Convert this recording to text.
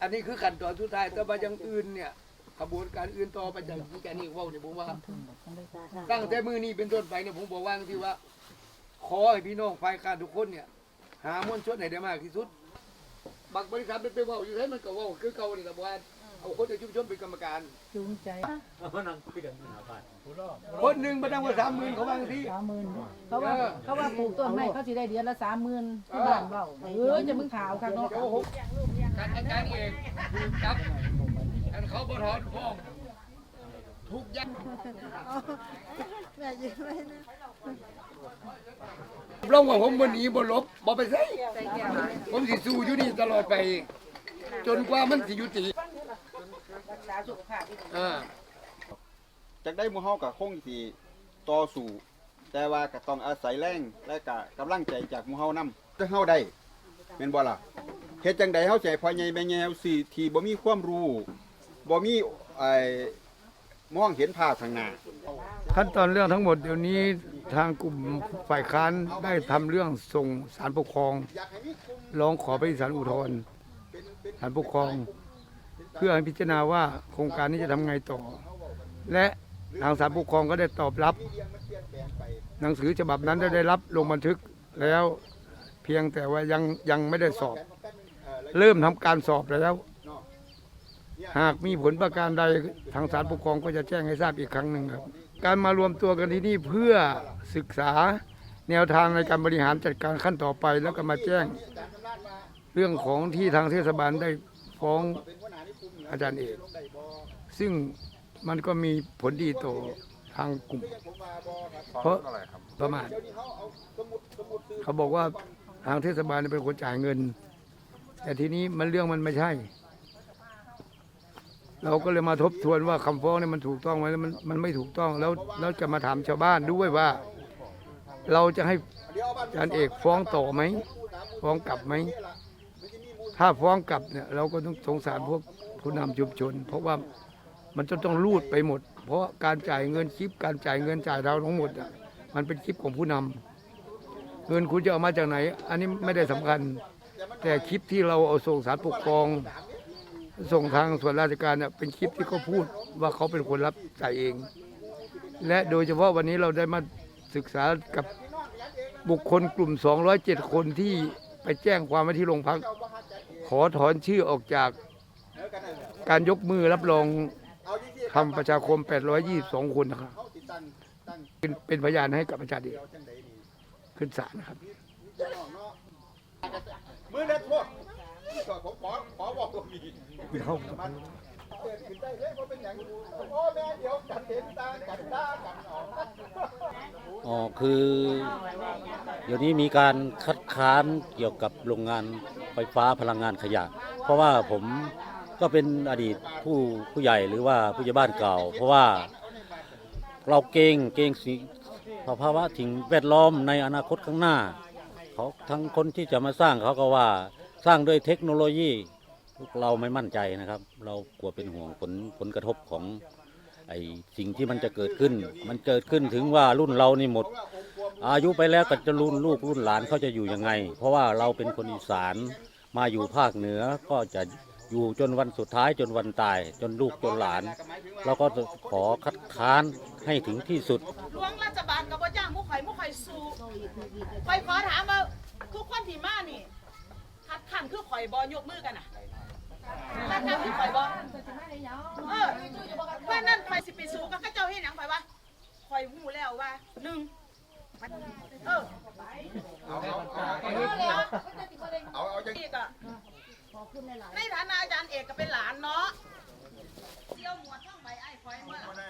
อันนี้คือขั้นตอนสุดท้ายแต่ว่าอยังอื่นเนี่ยขบวนการอื่นต่อไปจากที่แกนี่เว่าเนี่ยผมว่า ตั้งแต่มือนี้เป็นต้นไปเนี่ยผมบอกว่าที่ว่า ขอให้พี่น้องฝ่ายค้านทุกคนเนี่ย หามวลชนให้ได้มากที่สุดบางบริษัทเป็นไปเว่าอยู่ให้มันก็เว่าคือเก่านี่แหละว่าเอาคนในชุมชนเป็นกรรมการจูงใจคนหนึ่งมาตั้งว่าสามหมื่นเขาบางที่สามหมื่นเขาว่าเขาว่าปลูกต้นไม้เขาสิได้เดือนละสามหมื่นที่บ้านเบาเออจะมึงข่าวครับเนาะโอ้โห การอาจารย์เองถูกจับอันเขาบถอนฟ้องทุกยันแม่ยืนไว้นะลงว่าผมวันนี้บ่ลบบ่ไปใส่ผมสิสู้อยู่นี่ตลอดไป จนกว่ามันสิยุติรักษาสุขภาพอ่าจากได้มูเฮาก็คงสิต่อสู้ แต่ว่าก็ต้องอาศัยแรงและก็กำลังใจจากมูเฮานำถ้าเฮาได้แม่นบ่ล่ะ ฮ็ดจังใดเฮาให้พ่อใหญ่แม่ใหญ่เฮาสิที่บ่มีความรู้บ่มีไอ้มองเห็นภาพข้างหน้า ขั้นตอนเรื่องทั้งหมดเดี๋ยวนี้ทางกลุ่มฝ่ายค้านได้ทำเรื่องส่งสารปกครองร้องขอไปที่ศาลอุทธรณ์ศาลปกครอง เพื่อให้พิจารณาว่าโครงการนี้จะทำไงต่อ และทางศาลปกครองก็ได้ตอบรับ หนังสือฉบับนั้นได้ได้รับลงบันทึกแล้วเพียงแต่ว่ายังยังไม่ได้สอบ เริ่มทำการสอบแล้ว หากมีผลประการใดทางศาลปกครองก็จะแจ้งให้ทราบอีกครั้งหนึ่งครับ การมารวมตัวกันที่นี่เพื่อศึกษาแนวทางในการบริหารจัดการขั้นต่อไป แล้วก็มาแจ้งเรื่องของที่ทางเทศบาลได้ฟ้องอาจารย์เอกซึ่งมันก็มีผลดีต่อทางกลุ่ม เพราะประมาทเขาบอกว่าทางเทศบาลเป็นคนจ่ายเงิน แต่ทีนี้มันเรื่องมันไม่ใช่ เราก็เลยมาทบทวนว่าคำฟ้องเนี่ยมันถูกต้องไหมแล้วมันมันไม่ถูกต้องแล้วแล้วจะมาถามชาวบ้านด้วยว่า เราจะให้อาจารย์เอกฟ้องต่อไหมฟ้องกลับไหมถ้าฟ้องกลับเนี่ยเราก็ต้องสงสารพวกผู้นำชุมชน เพราะว่ามันจะต้องรูดไปหมด เพราะการจ่ายเงินคลิปการจ่ายเงินจ่ายเราทั้งหมดอะมันเป็นคลิปของผู้นำเงินคุณจะเอามาจากไหน อันนี้ไม่ได้สำคัญ แต่คลิปที่เราเอาส่งสารปกครอง ส่งทางส่วนราชการเนี่ยเป็นคลิปที่เขาพูดว่าเขาเป็นคนรับจ่ายเอง และโดยเฉพาะวันนี้เราได้มาศึกษากับบุคคลกลุ่ม 207 คนที่ไปแจ้งความไว้ที่โรงพัก ขอถอนชื่อออกจากการยกมือรับรองคำประชาคม 822 คนนะครับเป็นเป็นพยานให้กับอาจารย์เอกขึ้นศาลนะครับ มือเล็ดพวกก็ผมขอขอบอกว่ามีมันเกิดขึ้นได้เลยว่าเป็นอย่างพ่อแม่เดี๋ยวกันเห็นตากันตากันออกอ๋อคือเดี๋ยวนี้มีการคัดค้านเกี่ยวกับโรงงานไฟฟ้าพลังงานขยะ เพราะว่าผมก็เป็นอดีตผู้ผู้ใหญ่หรือว่าผู้ใหญ่บ้านเก่า เพราะว่าเราเกรงเกรงสิสภาวะสิ่งแวดล้อมในอนาคตข้างหน้า เขาทั้งคนที่จะมาสร้างเขาก็ว่าสร้างด้วยเทคโนโลยีเราไม่มั่นใจนะครับ เรากลัวเป็นห่วงผลผลกระทบของไอ้สิ่งที่มันจะเกิดขึ้น มันเกิดขึ้นถึงว่ารุ่นเรานี่หมด อายุไปแล้วก็จะรุ่นลูกรุ่นหลานเขาจะอยู่ยังไง เพราะว่าเราเป็นคนอีสานมาอยู่ภาคเหนือก็จะอยู่จนวันสุดท้ายจนวันตาย จนลูกจนหลาน เราก็ขอคัดค้านให้ถึงที่สุดหลวงรัฐบาลกับว่าจ้างมุกข่มุกข่สู้ข่อยขอถามว่า ข่อยบอยกมือกันอะบ้านนั้นคือข่อยบอเออบ้านนั้นข่อยสิไปสู้กับข้าเจ้าเฮ็ดหยังข่อยวะข่อยหูแล้วว่าหนึ่งมันเออเอาเอาเอาเอาจังอีกอะในฐานะอาจารย์เอกก็เป็นหลานเนาะเที่ยวหมวดท่องใบไอ้ข่อยเมื่อไหร่